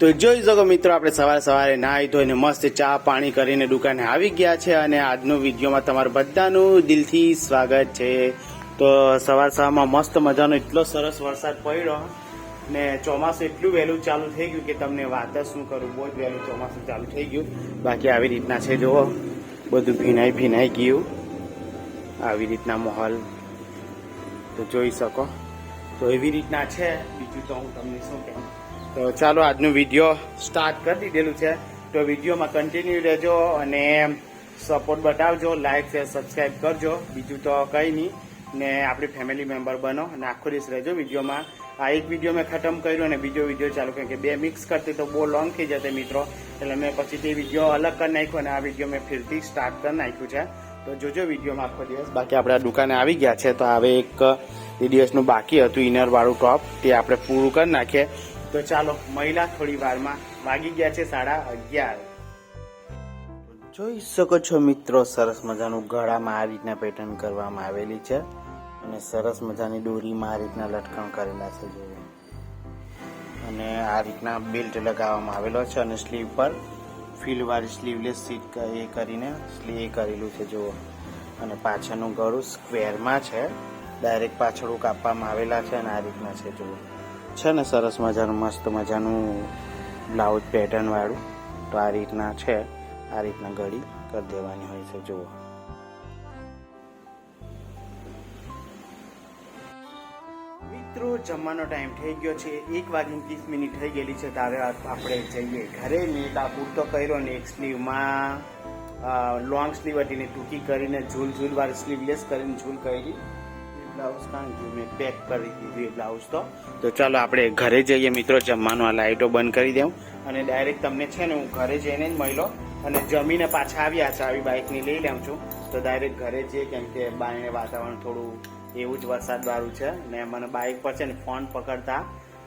તો જોઈ શકો મિત્રો, આપણે સવારે સવારે નાહી ધોઈને મસ્ત ચા પાણી કરીને દુકાને આવી ગયા છે અને આજનો વિડીયોમાં તમારું બધાનું દિલથી સ્વાગત છે. તો સવાર સવારમાં મસ્ત મજાનો એટલો સરસ વરસાદ પડ્યો ને ચોમાસું એટલું વહેલું ચાલુ થઈ ગયું કે તમને વાત જ શું કરું, બહુ જ વહેલું ચોમાસું ચાલુ થઈ ગયું. બાકી આવી રીતના છે, જુઓ, બધું ભીનાઈ ભીનાઈ ગયું. આવી રીતના માહોલ. તો જોઈ શકો. તો એવી રીતના છે. બીજું તો હું તમને શું કહું? તો ચાલો આજનું વીડિયો સ્ટાર્ટ કરી દીધેલું છે. તો વિડીયોમાં કન્ટિન્યુ રહેજો અને સપોર્ટ બતાવજો લાઈક શેર સબસ્ક્રાઈબ કરજો. બીજું તો કંઈ નહીં. ને આપણી ફેમિલી મેમ્બર બનો અને આખો દિવસ રહેજો વિડીયોમાં આ એક વીડિયો મેં ખતમ કર્યો અને બીજો વીડિયો ચાલુ કર્યો. કે બે મિક્સ કરતી તો બહુ લોંગ થઈ જશે મિત્રો. એટલે મેં પછી તે વીડિયો અલગ કરી નાખ્યો અને આ વીડિયો મેં ફરીથી સ્ટાર્ટ કરી નાખ્યું છે. તો જોજો વિડીયોમાં આખો દિવસ. બાકી આપણે આ દુકાને આવી ગયા છે તો હવે એક એ દિવસનું બાકી હતું ઇનર વાળું ટોપ તે આપણે પૂરું કરી નાખીએ. તો ચાલો, મહિલા થોડી વારમાં વાગી ગયા છે સાડા અગિયાર. જોઈ શકો છો મિત્રો, સરસ મજાનું ગળામાં આ રીતના પેટર્ન કરવામાં આવેલી છે અને સરસ મજાની દોરીમાં આ રીતના લટકણ કરેલા છે જોઈએ અને આ રીતના બેલ્ટ લગાવવામાં આવેલો છે અને સ્લીવ પર ફીલવાળી સ્લીવલેસ સીટ એ કરીને સ્લીવ એ કરેલું છે જુઓ અને પાછળનું ગળું સ્ક્વેરમાં છે. ડાયરેક્ટ પાછળું કાપવામાં આવેલા છે અને આ રીતના છે જુઓ છે ને, સરસ મજાનું, મસ્ત મજાનું બ્લાઉઝ પેટર્નવાળું તો આ રીતના છે, આ રીતના ગળી કરી દેવાની હોય છે, જુઓ. મિત્રો, જમવાનો ટાઈમ થઈ ગયો છે. એક વાગીને ત્રીસ મિનિટ થઈ ગયેલી છે ત્યારે આપણે જઈએ ઘરે. મેં આ પૂરતો કર્યો ને, એક સ્લીવમાં લોંગ સ્લીવ હતી ને, ટૂંકી કરીને ઝૂલ ઝૂલ વાળી સ્લીવલેસ કરીને ઝૂલ કરી. બ્લાઉઝ કારણ કે મેં પેક કરી દીધું બ્લાઉઝ તો. તો ચાલો આપણે ઘરે જઈએ મિત્રો, જમવાનું આ લાઇટો બંધ કરી દઉં અને ડાયરેક્ટ તમને છે ને હું ઘરે જઈને જ મળ્યો. અને જમીને પાછા આવ્યા છે, આવી બાઇકની લઈ લઉં છું. તો ડાયરેક્ટ ઘરે જઈએ, કેમ કે બાયણે વાતાવરણ થોડું એવું જ વરસાદ વાળું છે. ને મને બાઇક પર છે ને ફોન પકડતા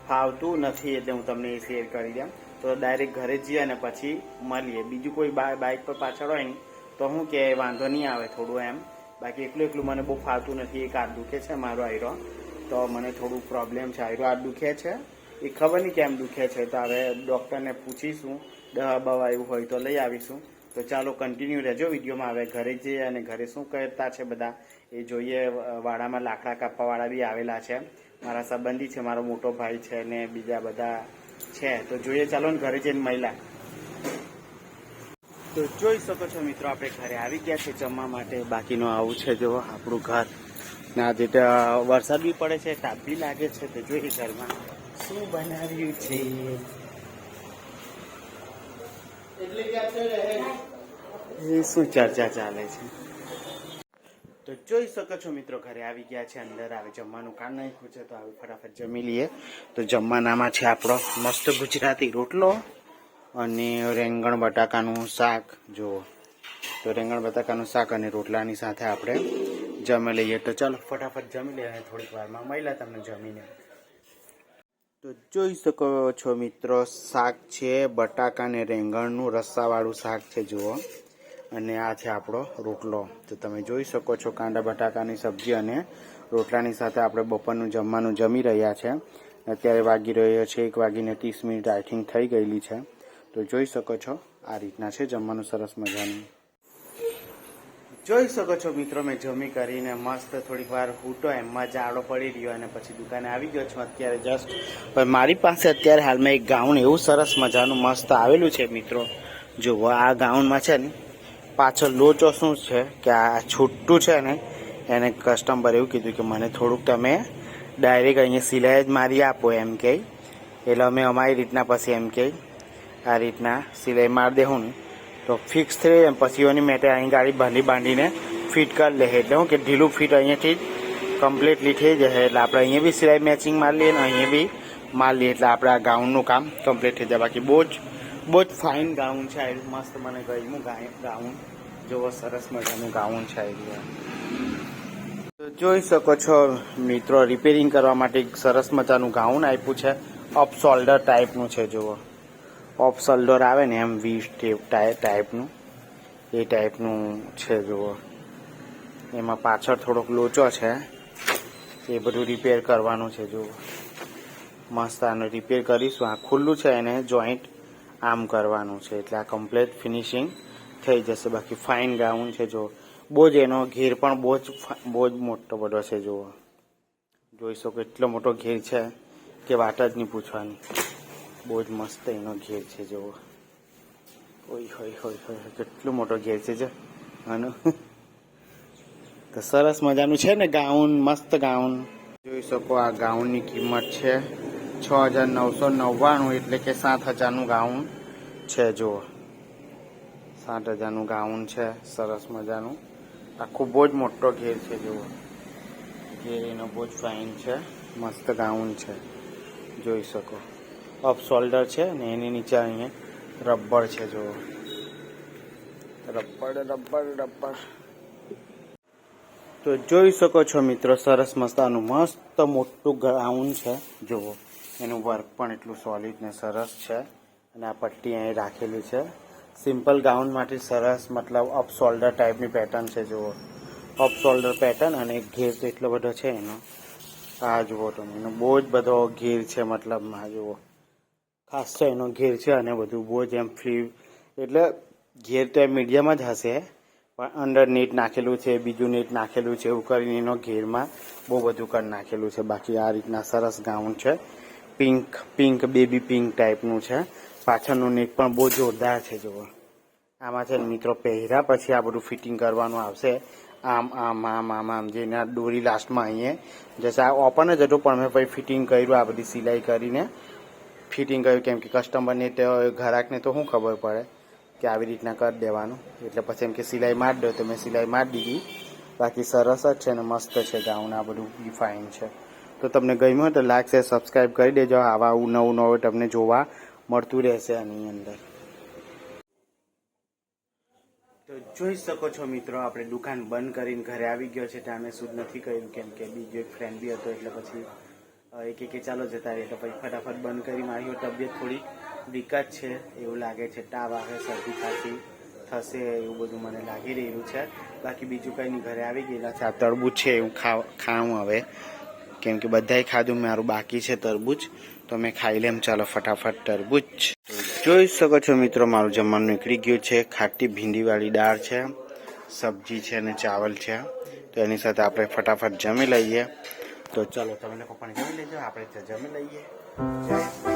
ફાવતું નથી એટલે હું તમને એ શેર કરી દઉં. તો ડાયરેક્ટ ઘરે જઈએ અને પછી મળીએ. બીજું કોઈ બાઇક પર પાછળ હોય ને, તો હું કે વાંધો નહીં આવે થોડું એમ. બાકી એકલું એકલું મને બહુ ફાવતું નથી, એક હાથ દુખે છે મારો આયરો. તો મને થોડું પ્રોબ્લેમ છે, આયરો હાથ દુખે છે. એ ખબર નહીં કેમ દુખે છે, તો હવે ડૉક્ટરને પૂછીશું, દવા બવા એવું હોય તો લઈ આવીશું. તો ચાલો કન્ટિન્યુ રહેજો વિડીયોમાં, હવે ઘરે જઈએ અને ઘરે શું કરતા છે બધા? એ જોઈએ, વાડામાં લાકડા કાપવાવાળા બી આવેલા છે. મારા સંબંધી છે, મારો મોટો ભાઈ છે ને બીજા બધા છે. તો જોઈએ, ચાલો ને ઘરે જઈને મહિલા તો જોઈ શકો છો મિત્રો આપણે ઘરે આવી ગયા છે જમવા માટે. બાકીનું આવું છે જો આપણું ઘર. ના જે વરસાદ બી પડે છે તાપ બી લાગે છે તો જોઈએ ઘરમાં. શું બનાવ્યું છે? એ શું ચર્ચા ચાલે છે? તો જોઈ શકો છો મિત્રો ઘરે આવી ગયા છે અંદર આવે જમવાનું કામ નાખ્યું છે તો આવી ફટાફટ જમી લઈએ. તો જમવાનામાં છે આપણો મસ્ત ગુજરાતી રોટલો. અને રેંગણ બટાકાનું શાક, જુઓ. તો રેંગણ બટાકાનું શાક અને રોટલાની સાથે આપણે જમી લઈએ. તો ચાલો, ફટાફટ જમી લઈએ અને થોડીક વારમાં મળ્યા તમને જમીને. તો જોઈ શકો છો મિત્રો, શાક છે, બટાકા અને રેંગણનું રસ્સાવાળું શાક છે, જુઓ. અને આ છે આપણો રોટલો. તો તમે જોઈ શકો છો કાંદા બટાકાની સબ્જી અને રોટલાની સાથે આપણે બપોરનું જમવાનું જમી રહ્યા છે. અત્યારે વાગી રહ્યો છે, એક વાગીને ત્રીસ મિનિટ આઈ થઈ ગયેલી છે. તો જોઈ શકો છો આ રીતના છે જમવાનું સરસ મજાનું. જોઈ શકો છો મિત્રો, મેં જમી કરીને મસ્ત થોડીક વાર હૂટો, એમમાં જાડો પડી રહ્યો અને પછી દુકાને આવી ગયો છું અત્યારે જસ્ટ પણ મારી પાસે અત્યારે હાલમાં એક ગાઉન એવું સરસ મજાનું મસ્ત આવેલું છે મિત્રો. જુઓ, આ ગાઉનમાં છે ને પાછળ લોચો શું છે કે આ છૂટું છે ને, એને કસ્ટમર એવું કીધું કે મને થોડુંક તમે ડાયરેક્ટ અહીંયા સિલાઈ જ મારી આપો એમ કે એટલે અમે અમારી રીતના પછી એમ કે આ રીતના સિલાઈ મારી દેવું તો ફિક્સ થઈ જાય પછી એની મેટે અહીં ગાડી બાંધી બાંધીને ફિટ કરી લે. એટલે હું કે ઢીલું ફિટ અહીંયાથી જ કમ્પ્લીટલી થઈ જશે. એટલે આપણે અહીંયા બી સિલાઈ મેચિંગ મારી લઈએ ને અહીંયા બી મારી લઈએ. એટલે આપણે આ ગાઉનનું કામ કમ્પ્લીટ થઈ જાય. બાકી બહુ જ બહુ જ ફાઇન ગાઉન છે. આ મસ્ત મને ગયું, ગાઉન. જોવો સરસ મજાનું ગાઉન છે આ તો જોઈ શકો છો મિત્રો રિપેરિંગ કરવા માટે સરસ મજાનું ગાઉન આપ્યું છે. અપ શોલ્ડર ટાઈપનું છે, જુઓ. ઓફ શોલ્ડર આવે ને એમ વી સ્ટેપ ટાઈપનું. એ ટાઈપનું છે, જુઓ. એમાં પાછળ થોડોક લોચો છે. એ બધું રિપેર કરવાનું છે, જુઓ. મસ્ત આને રિપેર કરીશું. આ ખુલ્લું છે, એને જોઈન્ટ આમ કરવાનું છે. એટલે આ કમ્પ્લેટ ફિનિશિંગ થઈ જશે. બાકી ફાઇન ગાઉન છે જો બહુ જ એનો ઘેર પણ બહુ જ બહુ જ મોટો બધો છે, જુઓ. જોઈ શકો એટલો મોટો ઘેર છે કે વાત જ નહીં પૂછવાની. બહુ જ મસ્ત એનો ઘેર છે, જુઓ. ઓય હોય હોય હોય કેટલો મોટો ઘેર છે, જો. આનો. તો સરસ મજાનું છે ને ગાઉન, મસ્ત ગાઉન. જોઈ શકો આ ગાઉનની કિંમત છે છ હજાર નવસો નવ્વાણું એટલે કે સાત હજારનું ગાઉન છે, જુઓ. સાત હજારનું ગાઉન છે, સરસ મજાનું. આખું બહુ જ મોટો ઘેર છે, જુઓ. ઘેર એનો બહુ જ ફાઇન છે, મસ્ત ગાઉન છે. જોઈ શકો. અપ શોલ્ડર છે ને એની નીચે અહીંયા રબર છે જુઓ. Rubber rubber rubber. તો જોઈ શકો છો મિત્રો સરસ મસ્તાનું મસ્ત મોટું ગ્રાઉન્ડ છે જુઓ. એનું વર્ક પણ એટલું સોલિડ ને સરસ છે. અને આ પટ્ટી અહીં રાખેલી છે. સિમ્પલ ગાઉન માટે સરસ મતલબ અપ શોલ્ડર ટાઈપની પેટર્ન છે જુઓ. અપ શોલ્ડર પેટર્ન અને ઘેર તો એટલો બધો છે એનો. આ જુઓ તમે એનો બહુ જ બધો ઘેર છે મતલબમાં જુઓ. ખાસ એનો ઘેર છે અને બધું બહુ જ એમ ફ્રી એટલે ઘેર તો એમ મીડિયમ જ હશે, પણ અંડર નેટ નાખેલું છે, બીજું નેટ નાખેલું છે, એવું કરીને એનો ઘેરમાં બહુ બધું કરી નાખેલું છે. બાકી આ રીતના સરસ ગાઉન છે. પિંક પિંક બેબી પિંક ટાઈપનું છે. પાછળનું નેટ પણ બહુ જોરદાર છે, જુઓ. આમાં છે મિત્રો, પહેર્યા પછી આ બધું ફિટિંગ કરવાનું આવશે. આમ આમ આમ આમ આમ, જેને દોરી લાસ્ટમાં અહીંયા. જશે આ ઓપન જ હતું, પણ મેં પછી ફિટિંગ કર્યું, આ બધી સિલાઈ કરીને. ફિટિંગ કર્યું, કેમ કે કસ્ટમરને તો ઘરાકને તો શું ખબર પડે કે આવી રીતના કરી દેવાનું. એટલે પછી એમ કે સિલાઈ મારી દો, તો મેં સિલાઈ મારી દીધી. બાકી સરસ જ છે ને મસ્ત છે ગાઉન આ બધું રિફાઇન છે. તો તમને ગમ્યું હોય તો લાઈક છે સબસ્ક્રાઈબ કરી દેજો. આવા નવું નવું તમને જોવા મળતું રહેશે આની અંદર. તો જોઈ શકો છો મિત્રો, આપણે દુકાન બંધ કરીને ઘરે આવી ગયો છે ત્યાં મેં શૂટ નથી કર્યું, કેમ કે બીજો એક ફ્રેન્ડ બી હતો, એટલે પછી એ કે ચાલો જતા રહીએ. તો પછી ફટાફટ બંધ કરી મારી તબિયત થોડી વિકટ છે, એવું લાગે છે. તાવ આવે, શરદી ખાંસી થશે, એવું બધું મને લાગી રહ્યું છે. બાકી બીજું કંઈ નહીં, ઘરે આવી ગયેલા છે. આ તરબૂચ છે, એવું ખાવ ખાવું હવે. કેમ કે બધાએ ખાધું, મારું બાકી છે તરબૂચ. તો મેં ખાઈ લેમ. ચાલો ફટાફટ તરબૂચ. જોઈ શકો છો મિત્રો, મારું જમવાનું નીકળી ગયું છે. ખાટી ભીંડીવાળી દાળ છે, સબ્જી છે અને ચાવલ છે. તો એની સાથે આપણે ફટાફટ જમી લઈએ. તો ચાલો તમે લોકો પણ જમી લેજો. આપણે જમી લઈએ. જય